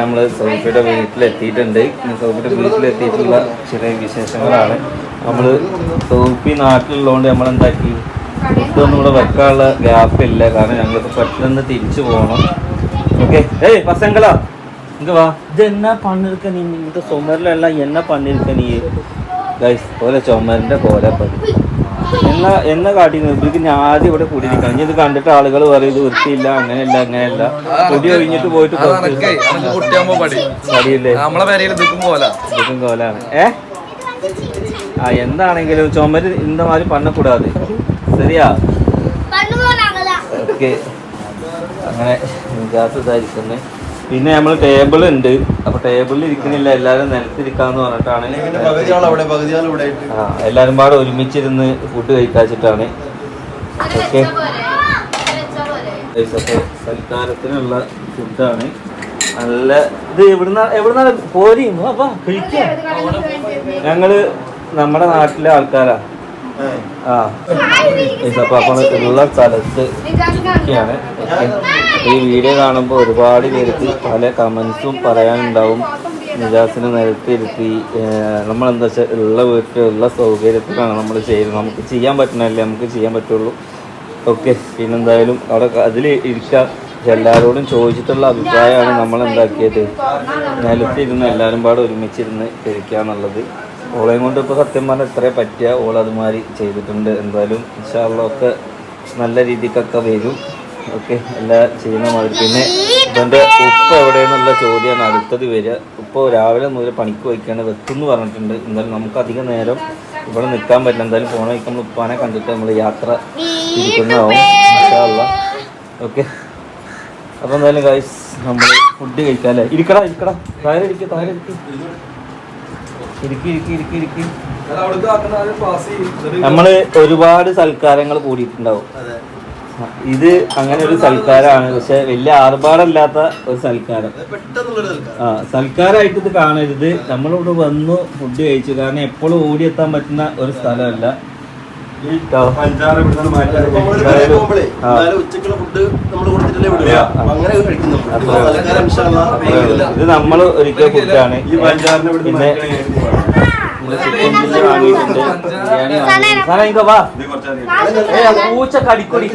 നമ്മൾ സോഫിയുടെ വീട്ടിലെത്തിയിട്ടുണ്ട്. സോഫിയുടെ വീട്ടിലെത്തിയിട്ടുള്ള ചെറിയ വിശേഷങ്ങളാണ്. നമ്മൾ സോഫി നാട്ടിലുള്ളതുകൊണ്ട് നമ്മൾ എന്താക്കി ഇതൊന്നും ഇവിടെ വെക്കാനുള്ള ഗ്യാപ്പ് ഇല്ല. കാരണം ഞങ്ങൾക്ക് പെട്ടെന്ന് തിരിച്ചു പോകണം ഓക്കെ ഏയ് പസങ്കളാ ഇങ്ങ വാ. ഇത് എന്നാ ഇങ്ങനത്തെ ചുമരിലല്ല എന്നാ പണിരുക്ക നീ? ഗൈസ് പോലെ ചുമരിന്റെ പോലെ പണി എന്നാ എന്നാ കാട്ടിന്ന് ഇവർക്ക് ഞാൻ ആദ്യം ഇവിടെ കൂടിയിരിക്കണം. ഇനി ഇത് കണ്ടിട്ട് ആളുകൾ പറയും ഇത് വൃത്തിയില്ല അങ്ങനെയല്ല അങ്ങനെയല്ല. കുടി ഒഴിഞ്ഞിട്ട് പോയിട്ട് പടിയില്ലേ? കോലാണ് ഏ? ആ എന്താണെങ്കിലും ചുമര് ഇന്ത മാതിരി പണ്ണക്കൂടാതെ ശരിയാ? ഓക്കെ. അങ്ങനെ വികാസത്തായിരിക്കുന്നേ. പിന്നെ നമ്മൾ ടേബിൾ ഉണ്ട്. അപ്പൊ ടേബിളിൽ ഇരിക്കുന്നില്ല. എല്ലാരും നിലത്തിരിക്കാന്ന് പറഞ്ഞിട്ടാണ് ആ എല്ലാരും പാടെ ഒരുമിച്ചിരുന്ന് ഫുഡ് കഴിക്കാച്ചിട്ടാണ്. ഓക്കെ സൽക്കാരത്തിനുള്ള ഫുഡാണ് നല്ല ഇത് എവിടുന്ന എവിടുന്ന പോരിയും അപ്പാ കഴിക്കാം. ഞങ്ങൾ നമ്മുടെ നാട്ടിലെ ആൾക്കാരാ. ആ. അപ്പൊ അപ്പൊ ഉള്ള സ്ഥലത്ത് ഒക്കെയാണ് ഈ വീഡിയോ കാണുമ്പോൾ ഒരുപാട് പേർക്ക് പല കമൻസും പറയാനുണ്ടാവും. നിജാസിനെ നിരത്തിയിരുത്തി. നമ്മളെന്താ വെച്ചാൽ ഉള്ള വീട്ടിലുള്ള സൗകര്യത്തിലാണ് നമ്മൾ ചെയ്യുന്നത് നമുക്ക് ചെയ്യാൻ പറ്റണല്ലേ നമുക്ക് ചെയ്യാൻ പറ്റുള്ളൂ. ഓക്കെ പിന്നെന്തായാലും അവിടെ അതിൽ ഇരിക്കാം. എല്ലാവരോടും ചോദിച്ചിട്ടുള്ള അഭിപ്രായമാണ് നമ്മൾ എന്താക്കിയത് നിലത്തിരുന്ന് എല്ലാവരും പാടെ ഒരുമിച്ചിരുന്ന് കഴിക്കുക എന്നുള്ളത് ഓളെയും കൊണ്ട് ഇപ്പോൾ സത്യം പറഞ്ഞാൽ ഇത്രേ പറ്റിയ ഓൾ അതുമാതിരി ചെയ്തിട്ടുണ്ട്. എന്തായാലും ഇൻഷാള്ളൊക്കെ നല്ല രീതിക്കൊക്കെ വരും. ഓക്കെ എല്ലാ ചെയ്യുന്ന മാതിരി. പിന്നെ ഇവന്റെ എവിടെ എവിടെയെന്നുള്ള ചോദ്യമാണ് അടുത്തത് വരിക. ഇപ്പോൾ രാവിലെ മുതൽ പണിക്ക് വയ്ക്കാണ് വെക്കുമെന്ന് പറഞ്ഞിട്ടുണ്ട്. എന്തായാലും നമുക്ക് അധികം നേരം ഇവിടെ നിൽക്കാൻ പറ്റില്ല. എന്തായാലും ഫോൺ വയ്ക്കുമ്പോൾ നമ്മൾ ഉപ്പാനെ കണ്ടിട്ട് നമ്മൾ യാത്ര ഇരിക്കുന്നതാവും ഓക്കെ. അപ്പോൾ എന്തായാലും ഗൈസ് നമ്മൾ ഫുഡ് കഴിക്കാം അല്ലേ ഇരിക്കടാ ഇരിക്കടാ. താഴെ ഇരിക്കുക താഴെ ഇരിക്കുക ഇരിക്കി ഇരിക്കി. ഇരിക്കി ഇരിക്കി നമ്മൾ ഒരുപാട് സൽക്കാരങ്ങൾ കൂടിയിട്ടുണ്ടാവും. ഇത് അങ്ങനെ ഒരു സൽക്കാരമാണ് പക്ഷെ വലിയ ആർഭാടല്ലാത്ത ഒരു സൽക്കാരം. ആ സൽക്കാരമായിട്ട് ഇത് കാണരുത്. നമ്മളിവിടെ വന്നു ഫുഡ് കഴിച്ചു. കാരണം എപ്പോഴും ഓടിയെത്താൻ പറ്റുന്ന ഒരു സ്ഥലമല്ല. ഇത് നമ്മൾ ഒരിക്കൽ ഫുഡാണ്. പിന്നെ നമ്മൾ ചിക്കൻ ചില്ലി വാങ്ങിയിട്ടുണ്ട് ബിരിയാണി വാങ്ങിയിട്ടുണ്ട് പൂച്ച കടിക്കൊടി.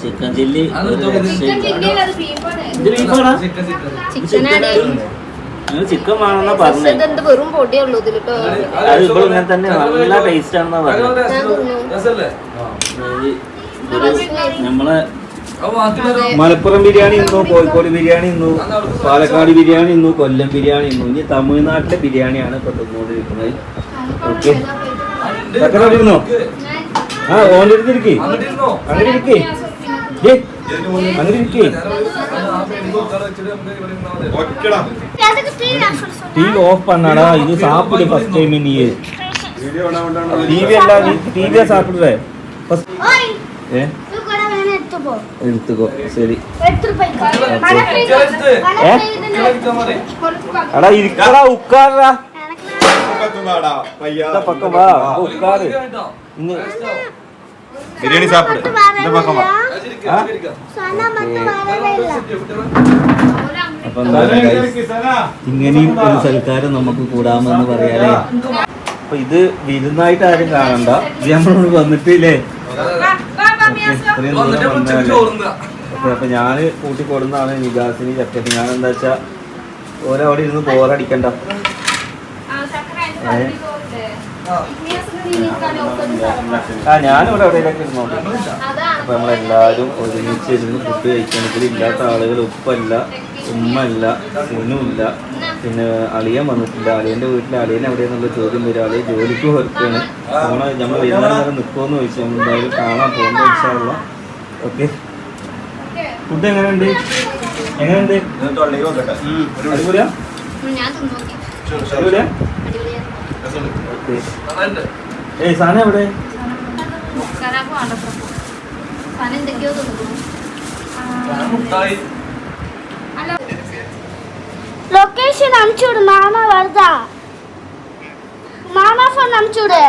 ചിക്കൻ ചില്ലി ചിക്കൻ വേണമെന്നാ പറഞ്ഞേ. ഇതെന്ത് വെറും പൊടിയുള്ളൂ ഇതിലിട്ടോ അത് ഇപ്പോൾ ഇങ്ങനെ തന്നെ നല്ല ടേസ്റ്റ് ആണെന്നാ പറഞ്ഞത് നമ്മളെ മലപ്പുറം ബിരിയാണി ഇന്നു കോഴിക്കോട് ബിരിയാണി ഇന്നു പാലക്കാട് ബിരിയാണി ഇന്നു കൊല്ലം ബിരിയാണി ഇന്നു. ഇനി തമിഴ്നാട്ടിലെ ബിരിയാണിയാണ് ഇപ്പൊ തിന്നുകൊണ്ടിരിക്കുന്നത്. ഓക്കെ. ഇരുന്നോ? ആ ഓന്റെ അങ്ങനെ ഇരിക്കി അങ്ങനെ ഇരിക്കി ടീ ഓഫ് ഇത് ഫസ്റ്റ് ടൈം നീ അല്ല ഏ? எடுத்துக்கோ சரி அடா இருக்கடா உட்காருடா இந்த பக்கம் வா அங்க உட்காரு இங்க ബിരിയാണി സാപ്പിട് இந்த பக்கம் வா അപ്പൊ എന്തായാലും guys, ഇങ്ങനെയും ഒരു സൽക്കാരം നമുക്ക് കൂടാമെന്ന് പറയാലേ അപ്പൊ ഇത് വിരുന്നായിട്ട് ആരും കാണണ്ട ഇത് നമ്മളോട് വന്നിട്ടില്ലേ ഇത്രയും ദൂരം വന്നതല്ലേ അപ്പൊ ഞാൻ കൂട്ടി കൊടുന്നതാണ് നിജാസിന് ചക്കറ്റ് ഞാൻ എന്താ വെച്ചാ ഓരോ അവിടെ ഇരുന്ന് ബോറടിക്കണ്ട. ആ ഞാനിവിടെ എവിടെയൊക്കെ ഇരുന്നോണ്ട് അപ്പൊ നമ്മളെല്ലാരും ഒരുമിച്ച് ഇരുന്ന് ഫുഡ് കഴിക്കണത്തിൽ ഇല്ലാത്ത ആളുകൾ ഉപ്പല്ല ഉമ്മല്ല സുനുമില്ല പിന്നെ അളിയൻ വന്നിട്ടില്ല അളിയന്റെ വീട്ടിൽ അളിയൻ എവിടെയെന്നുള്ള ചോദ്യം വരും. അളിയൻ ജോലിക്ക് പോർക്കാണ് നമ്മളെ നമ്മൾ വരുന്നവരെ നിൽക്കുമെന്ന് ചോദിച്ചു. എന്തായാലും കാണാൻ പോകുന്ന ഇൻഷാള്ള ഓക്കെ. ഫുഡ് എങ്ങനെയുണ്ട്? എങ്ങനെയുണ്ട്? അടിപൊളിയാ? അടിപൊളിയാ? ഓക്കെ ഏയ് സാധനം എവിടെ? സാധനം എന്തൊക്കെയോ ലൊക്കേഷൻ അമിച്ചൂട് മാമ വരുത മാമ ഫോൺ അമിച്ചൂട്?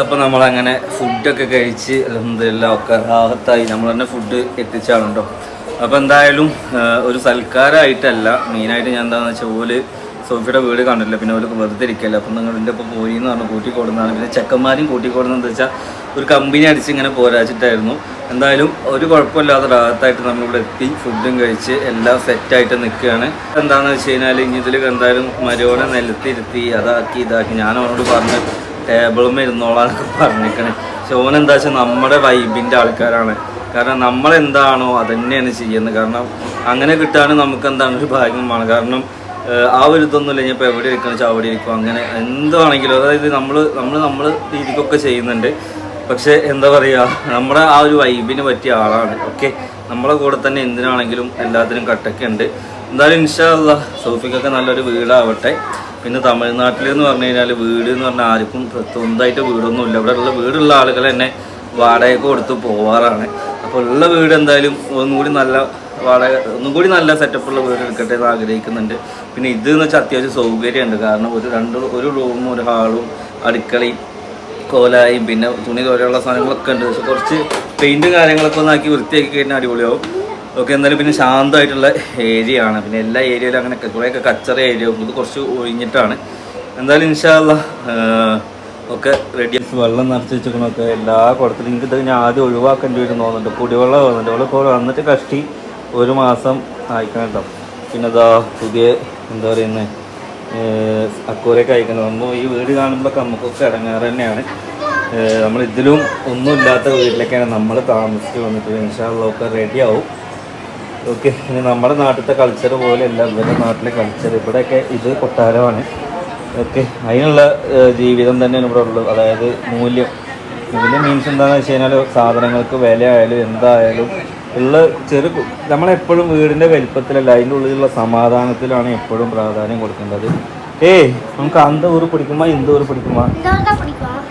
അപ്പം നമ്മളങ്ങനെ ഫുഡൊക്കെ കഴിച്ച് എന്തെല്ലാം ഒക്കെ ആഹത്തായി നമ്മൾ തന്നെ ഫുഡ് എത്തിച്ചാണ് കേട്ടോ അപ്പോൾ എന്തായാലും ഒരു സൽക്കാരമായിട്ടല്ല മെയിനായിട്ട് ഞാൻ എന്താണെന്ന് വെച്ചാൽ ഓൽ സോഫിയുടെ വീട് കണ്ടില്ല പിന്നെ അവർക്ക് വെറുതെ ഇരിക്കല്ല. അപ്പം നിങ്ങൾ എന്റെ ഇപ്പോൾ പോയി എന്ന് പറഞ്ഞ് കൂട്ടിക്കൊടുന്നതാണ്. പിന്നെ ചെക്കന്മാരും കൂട്ടിക്കൊടുന്നത് എന്താ വെച്ചാൽ ഒരു കമ്പനി അടിച്ച് ഇങ്ങനെ പോരാച്ചിട്ടായിരുന്നു. എന്തായാലും ഒരു കുഴപ്പമില്ലാത്ത റാഹത്തായിട്ട് നമ്മളിവിടെ എത്തി. ഫുഡും കഴിച്ച് എല്ലാം സെറ്റായിട്ട് നിൽക്കുകയാണ്. എന്താണെന്ന് വെച്ച് കഴിഞ്ഞാൽ ഇനി ഇതിൽ എന്തായാലും മരോനെ നിലത്തിരുത്തി അതാക്കി ഇതാക്കി. ഞാൻ അവനോട് പറഞ്ഞ് ടേബിളും ഇരുന്നോളാന്നൊക്കെ പറഞ്ഞിരിക്കണേ. പക്ഷെ ഓൻ എന്താ വെച്ചാൽ നമ്മുടെ വൈബിന്റെ ആൾക്കാരാണ്. കാരണം നമ്മൾ എന്താണോ ചെയ്യുന്നത്. കാരണം അങ്ങനെ കിട്ടാൻ നമുക്ക് എന്താണ് ഒരു ഭാഗ്യമാണ് കാരണം ആ ഒരു ഇതൊന്നുമില്ല. ഞാൻ ഇപ്പോൾ എവിടെ ഇരിക്കണം വെച്ചാൽ അവിടെ ഇരിക്കും അങ്ങനെ എന്താണെങ്കിലും അതായത് നമ്മൾ നമ്മൾ നമ്മൾ രീതിക്കൊക്കെ ചെയ്യുന്നുണ്ട്. പക്ഷേ എന്താ പറയുക നമ്മുടെ ആ ഒരു വൈബിന് പറ്റിയ ആളാണ്. ഓക്കെ നമ്മളെ കൂടെ തന്നെ എന്തിനാണെങ്കിലും എല്ലാത്തിനും കട്ടൊക്കെ ഉണ്ട്. എന്തായാലും ഇൻഷാല്ല സൗഫിക്കൊക്കെ നല്ലൊരു വീടാവട്ടെ. പിന്നെ തമിഴ്നാട്ടിൽ എന്ന് പറഞ്ഞു കഴിഞ്ഞാൽ വീട് എന്ന് പറഞ്ഞാൽ ആർക്കും സ്വന്തമായിട്ട് വീടൊന്നുമില്ല. ഇവിടെ ഉള്ള വീടുള്ള ആളുകൾ തന്നെ വാടകയ്ക്ക് കൊടുത്ത് പോവാറാണ്. അപ്പോൾ ഉള്ള വീട് എന്തായാലും ഒന്നുകൂടി നല്ല വാടക ഒന്നും കൂടി നല്ല സെറ്റപ്പുള്ള വീട് എടുക്കട്ടെ എന്ന് ആഗ്രഹിക്കുന്നുണ്ട്. പിന്നെ ഇത് എന്ന് വെച്ചാൽ അത്യാവശ്യം സൗകര്യമുണ്ട്. കാരണം ഒരു രണ്ട് ഒരു റൂമും ഒരു ഹാളും അടുക്കളയും കോലായും പിന്നെ തുണി തോരെയുള്ള സാധനങ്ങളൊക്കെ ഉണ്ട്. പക്ഷെ കുറച്ച് പെയിന്റും കാര്യങ്ങളൊക്കെ ഒന്ന് ആക്കി വൃത്തിയാക്കി കഴിഞ്ഞാൽ അടിപൊളിയാവും. ഓക്കെ എന്നാലും പിന്നെ ശാന്തമായിട്ടുള്ള ഏരിയ ആണ്. പിന്നെ എല്ലാ ഏരിയയിലും അങ്ങനെ കുറേയൊക്കെ കച്ചറ ഏരിയ ഇത് കുറച്ച് ഒഴിഞ്ഞിട്ടാണ്. എന്തായാലും ഇൻഷാല്ല ഒക്കെ റെഡി വെള്ളം നിറച്ച് വെച്ചിരിക്കണമൊക്കെ എല്ലാ കുടത്തിലും. എനിക്ക് ഇത് ഞാൻ ആദ്യം ഒഴിവാക്കേണ്ടി വരും തോന്നുന്നുണ്ട്. കുടിവെള്ളം തോന്നുന്നുണ്ട്. ഇവിടെ വന്നിട്ട് കഷ്ടി. ഒരു മാസം അയക്കണം കേട്ടോ പിന്നെ ഇതാ പുതിയ എന്താ പറയുന്നത് അക്കൂരൊക്കെ അയക്കണം നമ്മൾ ഈ വീട് കാണുമ്പോൾ നമുക്കൊക്കെ ഇടങ്ങാറ് തന്നെയാണ്. നമ്മൾ ഇതിലും ഒന്നുമില്ലാത്ത വീട്ടിലേക്കാണ് നമ്മൾ താമസിച്ച് വന്നിട്ട്. ഇൻഷാള്ളൊക്കെ റെഡിയാവും. ഓക്കെ ഇനി നമ്മുടെ നാട്ടിലത്തെ കൾച്ചർ പോലെയല്ല ഇവരുടെ നാട്ടിലെ കൾച്ചർ ഇവിടെയൊക്കെ ഇത് കൊട്ടാരമാണ്. ഓക്കെ അതിനുള്ള ജീവിതം തന്നെയാണ് ഇവിടെ ഉള്ളത്. അതായത് മൂല്യം. മൂല്യം മീൻസ് എന്താണെന്ന് വെച്ച് കഴിഞ്ഞാൽ സാധനങ്ങൾക്ക് വില ആയാലും എന്തായാലും ഉള്ള ചെറു നമ്മളെപ്പോഴും വീടിൻ്റെ വലിപ്പത്തിലല്ല അതിൻ്റെ ഉള്ളിലുള്ള സമാധാനത്തിലാണ് എപ്പോഴും പ്രാധാന്യം കൊടുക്കേണ്ടത് ഏയ് നമുക്ക് അന്ത ഊറ് പിടിക്കുമ്പോ ഇന്ത ഊറ് പിടിക്കുമ്പോ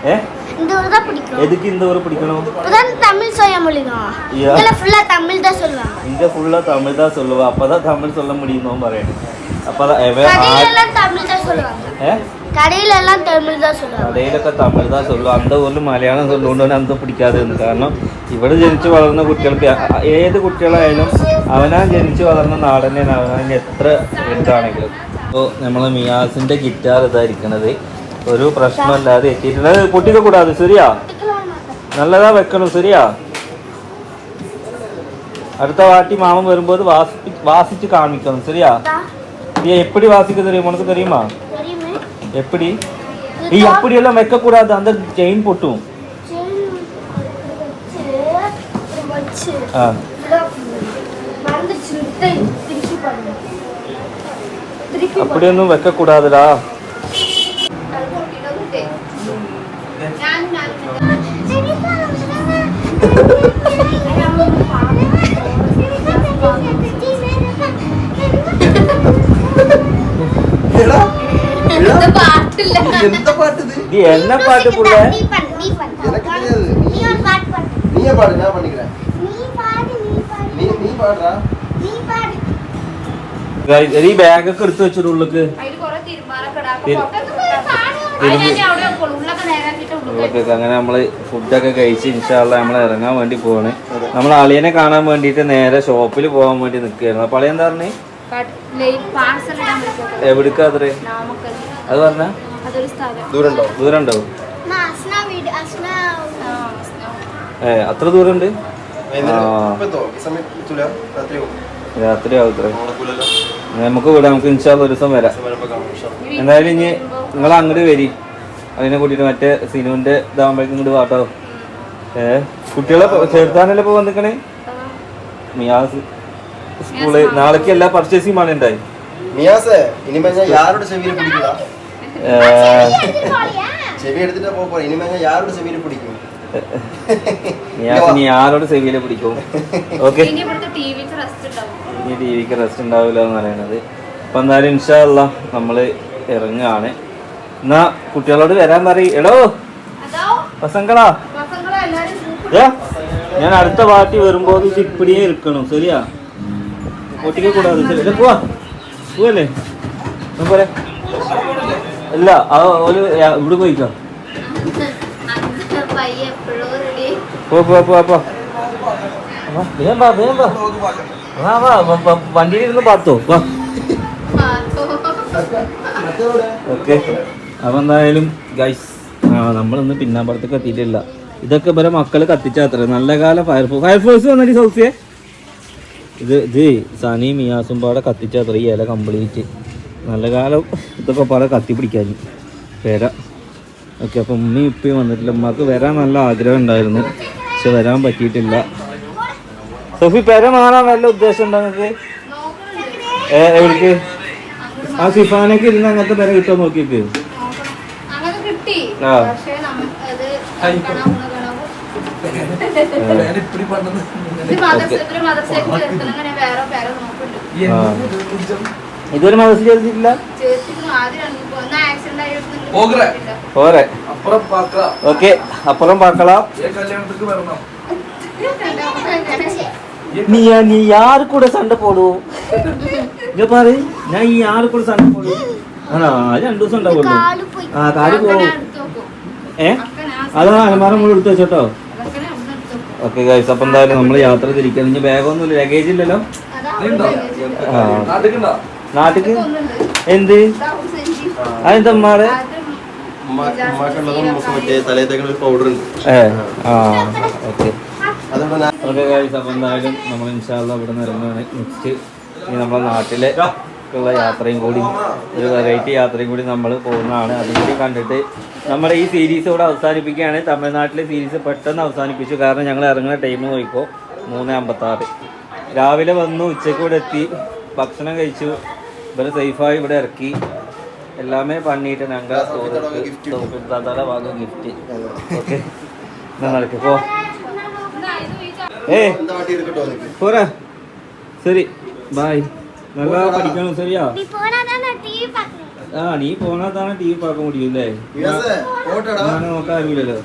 ഏഹ് எதுக்கு இந்த ஊர் பிடிக்கணும் தமிழ் അപ്പതാ முடியும் ஃபுல்லா தமிழ் தான் சொல்லுவாங்க இங்க ஃபுல்லா தமிழ் தான் ഏ கடையில எல்லாம் தமிழ் தான் சொல்லுவாங்க കടയിലൊക്കെ തമിഴ് താ സൊല്ലു അന്ത ഊരിൽ മലയാളം സൊല്ലുകൊണ്ടാണ് അന്ത പിടിക്കാതെ നിന്ന് കാരണം ഇവിടെ ജനിച്ചു വളർന്ന കുട്ടികൾക്ക് അ- ഏത് കുട്ടികളായാലും അവനാൻ ജനിച്ചു വളർന്ന നാട് തന്നെയാണ് അവനാൻ എത്ര എന്താണെങ്കിലും ഇപ്പോൾ നമ്മളെ മിയാസിന്റെ ഗിറ്റാർ ഇതായിരിക്കണത് ഒരു പ്രശ്നമല്ലാതെ എത്തിയിട്ടുള്ളത് പൊട്ടിക്ക കൂടാതെ ശരിയാ നല്ലതാ വെക്കണം ശരിയാ അടുത്ത വാട്ടി മാമൻ വരുമ്പോൾ വാസി വാസിച്ച് കാണിക്കണം ശരിയാ நீ எப்படி வாசிக்க தெரியும் உனக்கு தெரியுமா தெரியுமே எப்படி? நீ அப்படியெல்லாம் வைக்கக்கூடாது. அந்த செயின் போட்டும் அப்படி ஒன்றும் வைக்கக்கூடாதுடா. கூடாதுடா എന്താ പാട്ട് ഇത് இது என்ன பாட்டு புள்ள நீ பண்ணு நீ பண்ணு எனக்கு தெரியாது நீ ஒரு பாட்டு பாடு நீயே பாடு நான் பண்ணிக்கிறேன் நீ பாடு நீ பாடு നീ നീ പാടുറാ നീ പാട് Guys, ഈ ബാഗൊക്കെ എടുത്തു വെച്ചിട്ട് ഉള്ളിക്ക് അതില് കൊറേ തീരുമാനമൊക്കെ ഇടാം. അപ്പൊ തിരു- പുറത്തൊക്കെ പോയി കാണും. അതിനെ അവിടെ വെക്കുള്ളൂ. ഉള്ളൊക്കെ നേരാക്കിയിട്ട് ഉള്ളിൽ ഉള്ളിലേക്ക് അങ്ങനെ നമ്മള് ഫുഡൊക്കെ കഴിച്ച് ഇൻഷാല്ല നമ്മൾ ഇറങ്ങാൻ വേണ്ടി പോവാണ് നമ്മൾ അളിയനെ കാണാൻ വേണ്ടിയിട്ട് നേരെ ഷോപ്പിൽ പോകാൻ വേണ്ടി നിൽക്കുകയായിരുന്നു അപ്പോൾ അളിയൻ എന്താ പറഞ്ഞേ പാർസൽ ഇടാൻ പറ്റും എവിടേക്കാത്രേ നമുക്ക് അത് പറഞ്ഞ അതൊരു ദൂരമുണ്ടോ? ദൂരം ഉണ്ടോ ദൂരം ഉണ്ടോ അസ്ന അസ്ന. വീട് ഏ അത്ര ദൂരമുണ്ട്. രാത്രി ആവത്രേ നമുക്ക് വിടാം നമുക്ക് ഇൻഷാൽ ഒരു ദിവസം വരാം. എന്തായാലും ഇനി നിങ്ങൾ അങ്ങോട്ട് വരി. അതിനെ കൂട്ടിയിട്ട് മറ്റേ സിനുവിന്റെ ഇതാകുമ്പോഴേക്കും ഇങ്ങോട്ട് വാട്ടോ. ഏ കുട്ടികളെ ചേർത്താനല്ലേ ഇപ്പൊ വന്നിക്കണേ? മിയാസ് സ്കൂൾ നാളേക്ക് എല്ലാ പർച്ചേസിംഗ് ആണ് ഉണ്ടായി മിയാസേ ഇനി യാരുടെ ചെവിയിൽ പിടിക്കുക ചെവി എടുത്തിട്ട് യാരുടെ ചെവിയിൽ പിടിക്കും? ആരോട് സെവിയിലെ പിടിക്കും. ഓക്കെ. ഇനി ഇവിടുത്തെ ടി വിക്ക് റെസ്റ്റ് ഉണ്ടാവില്ല എന്ന് പറയണത് അപ്പൊ എന്തായാലും ഇൻഷാല്ല നമ്മൾ ഇറങ്ങാണ് എന്നാ കുട്ടികളോട് വരാൻ പറയും. എടോ വസങ്കളാ? ഞാൻ അടുത്ത പാർട്ടി വരുമ്പോ ഇപ്പടിയേ ഇരിക്കണം. ശരിയാ? ഒട്ടിക്ക കൂടാതെ. ശരി ഇല്ല, പോവാ. പോവല്ലേ? പോരെ? അല്ല യാ- ഇവിടെ പോയിക്കോ. വണ്ടിയിൽ ഇരുന്ന് പാത്തോ ഓക്കെ. അപ്പൊ എന്തായാലും ഗൈസ് ആ നമ്മളിന്ന് പിന്നാമ്പറത്തേക്ക് എത്തിയിട്ടില്ല. ഇതൊക്കെ ഇവരെ മക്കൾ കത്തിച്ചാത്ര നല്ല കാലം ഫയർഫോഴ്സ് ഫയർഫോഴ്സ് വന്നിട്ട് സൗഫിയെ. ഇത് ഇത് സനി മിയാസും പാടെ കത്തിച്ചാത്ര ഈ ഇല കംപ്ലീറ്റ് നല്ല കാലം ഇതൊക്കെ പല കത്തി പേര. വരാം ഓക്കെ അപ്പം ഉമ്മി ഇപ്പയും വന്നിട്ടില്ല. ഉമ്മക്ക് വരാൻ നല്ല ആഗ്രഹം ഉണ്ടായിരുന്നു. പക്ഷെ വരാൻ പറ്റിയിട്ടില്ല. സോഫി പെര മാറാൻ വല്ല ഉദ്ദേശം ഉണ്ടോ നിങ്ങൾക്ക് എവിടേക്ക്? ആ സിഫാനൊക്കെ ഇരുന്ന് അങ്ങനത്തെ പെര കിട്ടുമോ നോക്കിയിട്ട്? ആ. ഇതുവരെ മദർസ് ചേർത്തിട്ടില്ല? പോരെ ഓക്കെ അപ്പുറം പാക്കളാം. നീ നീ കൂടെ സണ്ട പോടൂ? പറ ഞാൻ ഈ യാർ കൂടെ സണ്ട പോടൂ? ആണോ? രണ്ടു ദിവസം ഉണ്ടാവുള്ളൂ ആ കാൽ പോകും ഏ? അതാ അലമാരം മുഴുവൻ എടുത്തു വെച്ചോട്ടോ. ഓക്കെ ഗൈസ് അപ്പൊ എന്തായാലും നമ്മൾ യാത്ര തിരിക്കാൻ ബാഗൊന്നുമില്ല ലഗേജ് ഇല്ലല്ലോ. ആ. നാട്ടിക്ക്? എന്ത്. അതെന്താ എന്തായാലും നമ്മൾ ഇൻഷാല്ല ഇവിടെ നിന്ന് ഇറങ്ങുകയാണ്. നെക്സ്റ്റ് ഇനി നമ്മുടെ നാട്ടിലെ ഉള്ള യാത്രയും കൂടി ഒരു വെറൈറ്റി യാത്രയും കൂടി നമ്മൾ പോകുന്നതാണ്. അതും കൂടി കണ്ടിട്ട് നമ്മുടെ ഈ സീരീസ് ഇവിടെ അവസാനിപ്പിക്കുകയാണ്. തമിഴ്നാട്ടിലെ സീരീസ് പെട്ടെന്ന് അവസാനിപ്പിച്ചു. കാരണം ഞങ്ങൾ ഇറങ്ങുന്ന ടൈം നോക്കിക്കോ മൂന്ന് അമ്പത്താറ്. രാവിലെ വന്നു ഉച്ചയ്ക്ക് ഇവിടെ എത്തി ഭക്ഷണം കഴിച്ചു. ഇവരെ സേഫായി ഇവിടെ ഇറക്കി. എല്ലാമേ പണിയിട്ട് ഞങ്ങൾ താത്താടെ വാങ്ങും ഗിഫ്റ്റ് ഓക്കെ ഞങ്ങൾക്ക് പോ. ഏ പോരാ. ശരി ബായ് நல்லா படிக்கணும் சரியா ஆ நீ போனா தானே டிவி பார்க்க முடியும் இல்லை நான் உட்காருங்களோ